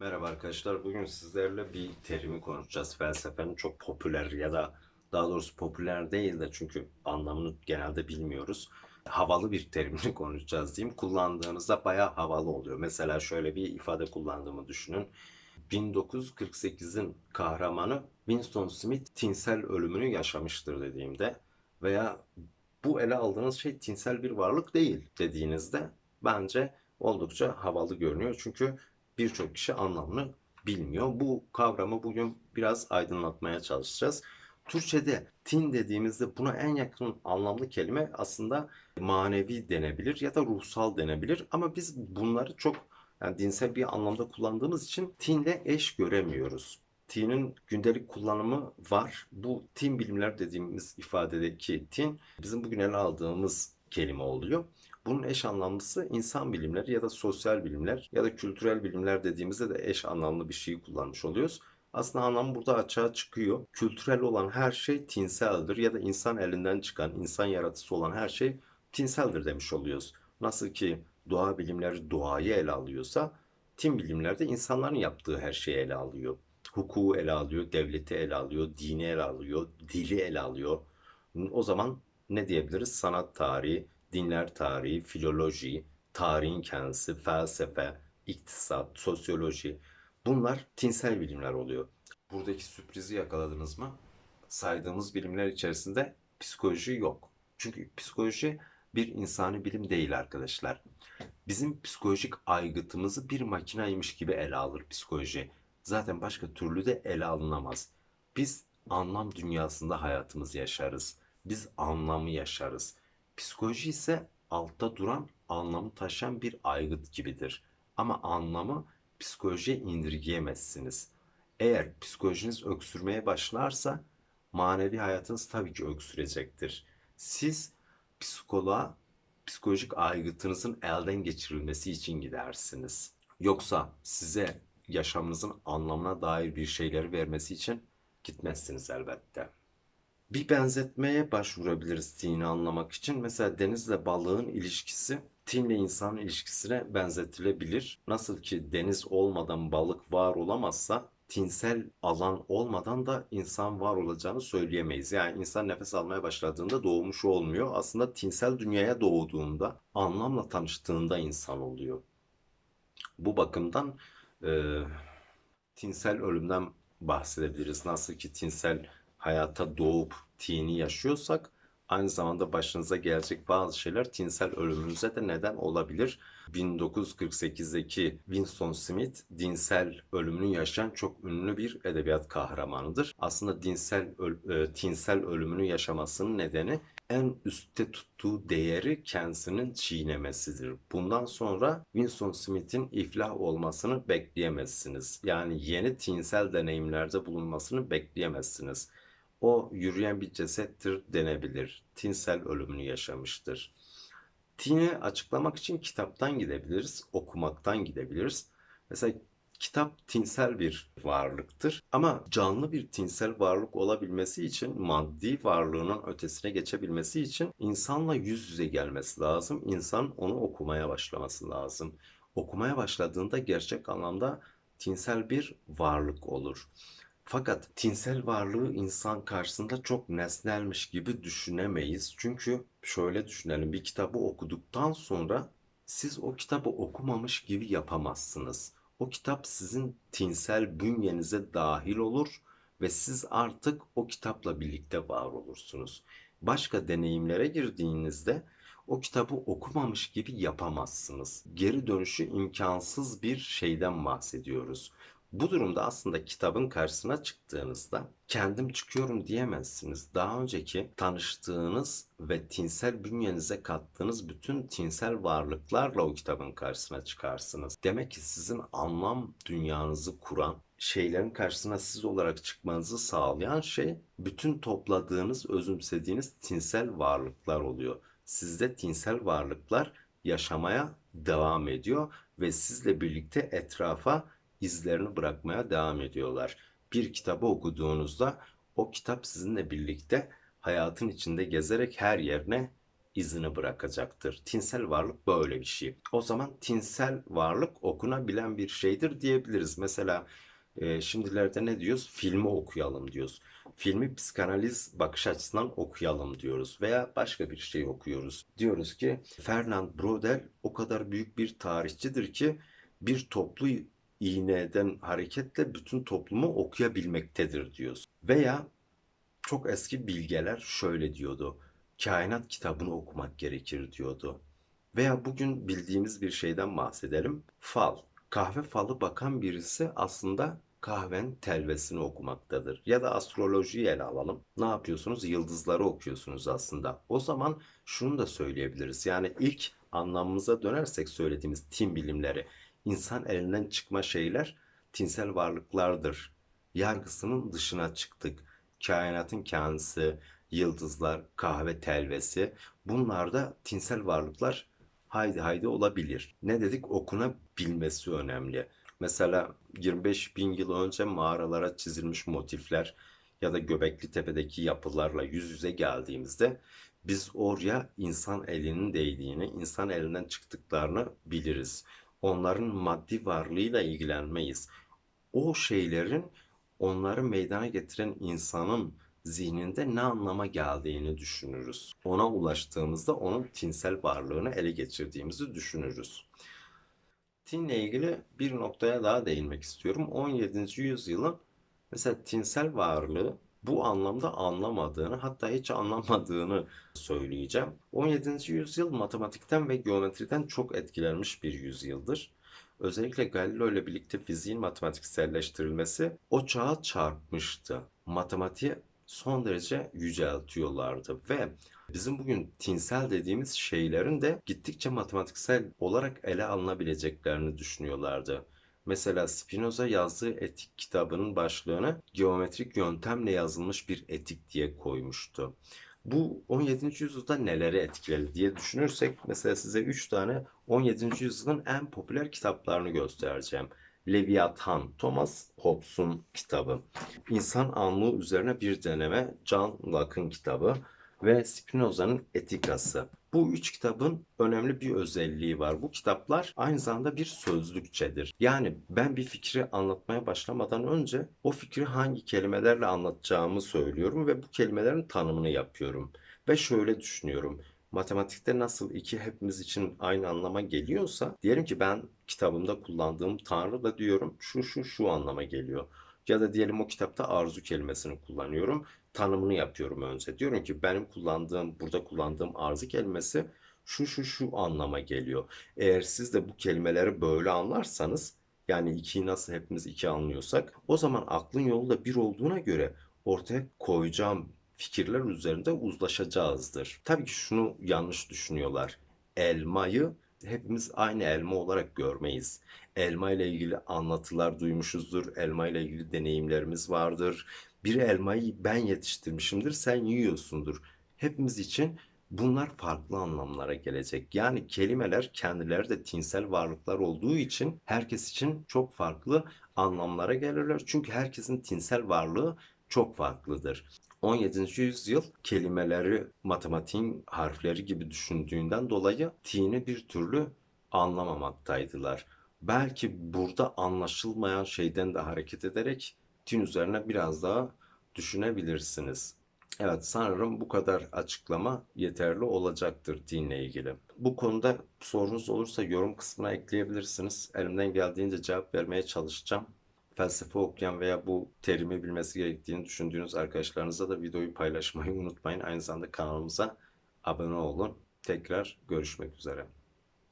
Merhaba arkadaşlar. Bugün sizlerle bir terimi konuşacağız. Felsefenin çok popüler ya da daha doğrusu popüler değil de çünkü anlamını genelde bilmiyoruz. Havalı bir terimini konuşacağız diyeyim. Kullandığınızda bayağı havalı oluyor. Mesela şöyle bir ifade kullandığımı düşünün. 1948'in kahramanı Winston Smith tinsel ölümünü yaşamıştır dediğimde veya bu ele aldığınız şey tinsel bir varlık değil dediğinizde bence oldukça havalı görünüyor. Çünkü birçok kişi anlamını bilmiyor. Bu kavramı bugün biraz aydınlatmaya çalışacağız. Türkçe'de tin dediğimizde buna en yakın anlamlı kelime aslında manevi denebilir ya da ruhsal denebilir. Ama biz bunları çok yani dinsel bir anlamda kullandığımız için tinle eş göremiyoruz. Tin'in gündelik kullanımı var. Bu tin bilimler dediğimiz ifadedeki tin bizim bugün ele aldığımız kelime oluyor. Bunun eş anlamlısı insan bilimleri ya da sosyal bilimler ya da kültürel bilimler dediğimizde de eş anlamlı bir şeyi kullanmış oluyoruz. Aslında anlam burada açığa çıkıyor. Kültürel olan her şey tinseldir ya da insan elinden çıkan, insan yaratıcısı olan her şey tinseldir demiş oluyoruz. Nasıl ki doğa bilimleri doğayı ele alıyorsa, tin bilimler de insanların yaptığı her şeyi ele alıyor. Hukuku ele alıyor, devleti ele alıyor, dini ele alıyor, dili ele alıyor. O zaman ne diyebiliriz? Sanat tarihi, dinler tarihi, filoloji, tarihin kendisi, felsefe, iktisat, sosyoloji bunlar tinsel bilimler oluyor. Buradaki sürprizi yakaladınız mı? Saydığımız bilimler içerisinde psikoloji yok. Çünkü psikoloji bir insani bilim değil arkadaşlar. Bizim psikolojik aygıtımızı bir makinaymış gibi ele alır psikoloji. Zaten başka türlü de ele alınamaz. Biz anlam dünyasında hayatımızı yaşarız. Biz anlamı yaşarız. Psikoloji ise altta duran, anlamı taşıyan bir aygıt gibidir. Ama anlamı psikolojiye indirgeyemezsiniz. Eğer psikolojiniz öksürmeye başlarsa manevi hayatınız tabii ki öksürecektir. Siz psikoloğa psikolojik aygıtınızın elden geçirilmesi için gidersiniz. Yoksa size yaşamınızın anlamına dair bir şeyleri vermesi için gitmezsiniz elbette. Bir benzetmeye başvurabiliriz tini anlamak için. Mesela denizle balığın ilişkisi tinle insanın ilişkisine benzetilebilir. Nasıl ki deniz olmadan balık var olamazsa tinsel alan olmadan da insan var olacağını söyleyemeyiz. Yani insan nefes almaya başladığında doğmuş olmuyor. Aslında tinsel dünyaya doğduğunda, anlamla tanıştığında insan oluyor. Bu bakımdan e, tinsel ölümden bahsedebiliriz. Nasıl ki tinsel hayata doğup tini yaşıyorsak aynı zamanda başınıza gelecek bazı şeyler tinsel ölümünüze de neden olabilir. 1948'deki Winston Smith dinsel ölümünü yaşayan çok ünlü bir edebiyat kahramanıdır. Aslında dinsel e, tinsel ölümünü yaşamasının nedeni en üstte tuttuğu değeri kendisinin çiğnemesidir. Bundan sonra Winston Smith'in iflah olmasını bekleyemezsiniz. Yani yeni tinsel deneyimlerde bulunmasını bekleyemezsiniz. O yürüyen bir cesettir denebilir. Tinsel ölümünü yaşamıştır. Tini açıklamak için kitaptan gidebiliriz, okumaktan gidebiliriz. Mesela kitap tinsel bir varlıktır ama canlı bir tinsel varlık olabilmesi için maddi varlığının ötesine geçebilmesi için insanla yüz yüze gelmesi lazım. İnsan onu okumaya başlaması lazım. Okumaya başladığında gerçek anlamda tinsel bir varlık olur. Fakat tinsel varlığı insan karşısında çok nesnelmiş gibi düşünemeyiz. Çünkü şöyle düşünelim bir kitabı okuduktan sonra siz o kitabı okumamış gibi yapamazsınız. O kitap sizin tinsel bünyenize dahil olur ve siz artık o kitapla birlikte var olursunuz. Başka deneyimlere girdiğinizde o kitabı okumamış gibi yapamazsınız. Geri dönüşü imkansız bir şeyden bahsediyoruz. Bu durumda aslında kitabın karşısına çıktığınızda kendim çıkıyorum diyemezsiniz. Daha önceki tanıştığınız ve tinsel bünyenize kattığınız bütün tinsel varlıklarla o kitabın karşısına çıkarsınız. Demek ki sizin anlam dünyanızı kuran, şeylerin karşısına siz olarak çıkmanızı sağlayan şey bütün topladığınız, özümsediğiniz tinsel varlıklar oluyor. Sizde tinsel varlıklar yaşamaya devam ediyor ve sizle birlikte etrafa izlerini bırakmaya devam ediyorlar. Bir kitabı okuduğunuzda o kitap sizinle birlikte hayatın içinde gezerek her yerine izini bırakacaktır. Tinsel varlık böyle bir şey. O zaman tinsel varlık okunabilen bir şeydir diyebiliriz. Mesela e, şimdilerde ne diyoruz? Filmi okuyalım diyoruz. Filmi psikanaliz bakış açısından okuyalım diyoruz veya başka bir şey okuyoruz. Diyoruz ki Fernand Braudel o kadar büyük bir tarihçidir ki bir toplu iğneden hareketle bütün toplumu okuyabilmektedir diyoruz. Veya çok eski bilgeler şöyle diyordu. Kainat kitabını okumak gerekir diyordu. Veya bugün bildiğimiz bir şeyden bahsedelim. Fal. Kahve falı bakan birisi aslında kahvenin telvesini okumaktadır. Ya da astrolojiyi ele alalım. Ne yapıyorsunuz? Yıldızları okuyorsunuz aslında. O zaman şunu da söyleyebiliriz. Yani ilk anlamımıza dönersek söylediğimiz tim bilimleri, insan elinden çıkma şeyler tinsel varlıklardır. Yargısının dışına çıktık. Kainatın kendisi, yıldızlar, kahve telvesi bunlar da tinsel varlıklar haydi haydi olabilir. Ne dedik? Okunabilmesi önemli. Mesela 25 bin yıl önce mağaralara çizilmiş motifler ya da Göbekli Tepe'deki yapılarla yüz yüze geldiğimizde biz oraya insan elinin değdiğini, insan elinden çıktıklarını biliriz. Onların maddi varlığıyla ilgilenmeyiz. O şeylerin onları meydana getiren insanın zihninde ne anlama geldiğini düşünürüz. Ona ulaştığımızda onun tinsel varlığını ele geçirdiğimizi düşünürüz. Tinle ilgili bir noktaya daha değinmek istiyorum. 17. yüzyılın mesela tinsel varlığı bu anlamda anlamadığını hatta hiç anlamadığını söyleyeceğim. 17. yüzyıl matematikten ve geometriden çok etkilenmiş bir yüzyıldır. Özellikle Galileo ile birlikte fiziğin matematikselleştirilmesi o çağa çarpmıştı. Matematiği son derece yüceltiyorlardı ve bizim bugün tinsel dediğimiz şeylerin de gittikçe matematiksel olarak ele alınabileceklerini düşünüyorlardı. Mesela Spinoza yazdığı etik kitabının başlığını geometrik yöntemle yazılmış bir etik diye koymuştu. Bu 17. yüzyılda neleri etkiledi diye düşünürsek mesela size 3 tane 17. yüzyılın en popüler kitaplarını göstereceğim. Leviathan, Thomas Hobbes'un kitabı. İnsan anlığı üzerine bir deneme, John Locke'ın kitabı ve Spinoza'nın Etikası. Bu üç kitabın önemli bir özelliği var. Bu kitaplar aynı zamanda bir sözlükçedir. Yani ben bir fikri anlatmaya başlamadan önce o fikri hangi kelimelerle anlatacağımı söylüyorum ve bu kelimelerin tanımını yapıyorum. Ve şöyle düşünüyorum matematikte nasıl iki hepimiz için aynı anlama geliyorsa diyelim ki ben kitabımda kullandığım Tanrı da diyorum şu şu şu anlama geliyor. Ya da diyelim o kitapta arzu kelimesini kullanıyorum. Tanımını yapıyorum önce. Diyorum ki benim kullandığım, burada kullandığım arzu kelimesi şu şu şu anlama geliyor. Eğer siz de bu kelimeleri böyle anlarsanız yani ikiyi nasıl hepimiz iki anlıyorsak o zaman aklın yolu da bir olduğuna göre ortaya koyacağım fikirler üzerinde uzlaşacağızdır. Tabii ki şunu yanlış düşünüyorlar. Elmayı hepimiz aynı elma olarak görmeyiz. Elma ile ilgili anlatılar duymuşuzdur. Elma ile ilgili deneyimlerimiz vardır. Bir elmayı ben yetiştirmişimdir, sen yiyorsundur. Hepimiz için bunlar farklı anlamlara gelecek. Yani kelimeler kendileri de tinsel varlıklar olduğu için herkes için çok farklı anlamlara gelirler. Çünkü herkesin tinsel varlığı çok farklıdır. 17. yüzyıl kelimeleri matematiğin harfleri gibi düşündüğünden dolayı tini bir türlü anlamamaktaydılar. Belki burada anlaşılmayan şeyden de hareket ederek tin üzerine biraz daha düşünebilirsiniz. Evet sanırım bu kadar açıklama yeterli olacaktır dinle ilgili. Bu konuda sorunuz olursa yorum kısmına ekleyebilirsiniz. Elimden geldiğince cevap vermeye çalışacağım felsefe okuyan veya bu terimi bilmesi gerektiğini düşündüğünüz arkadaşlarınıza da videoyu paylaşmayı unutmayın. Aynı zamanda kanalımıza abone olun. Tekrar görüşmek üzere.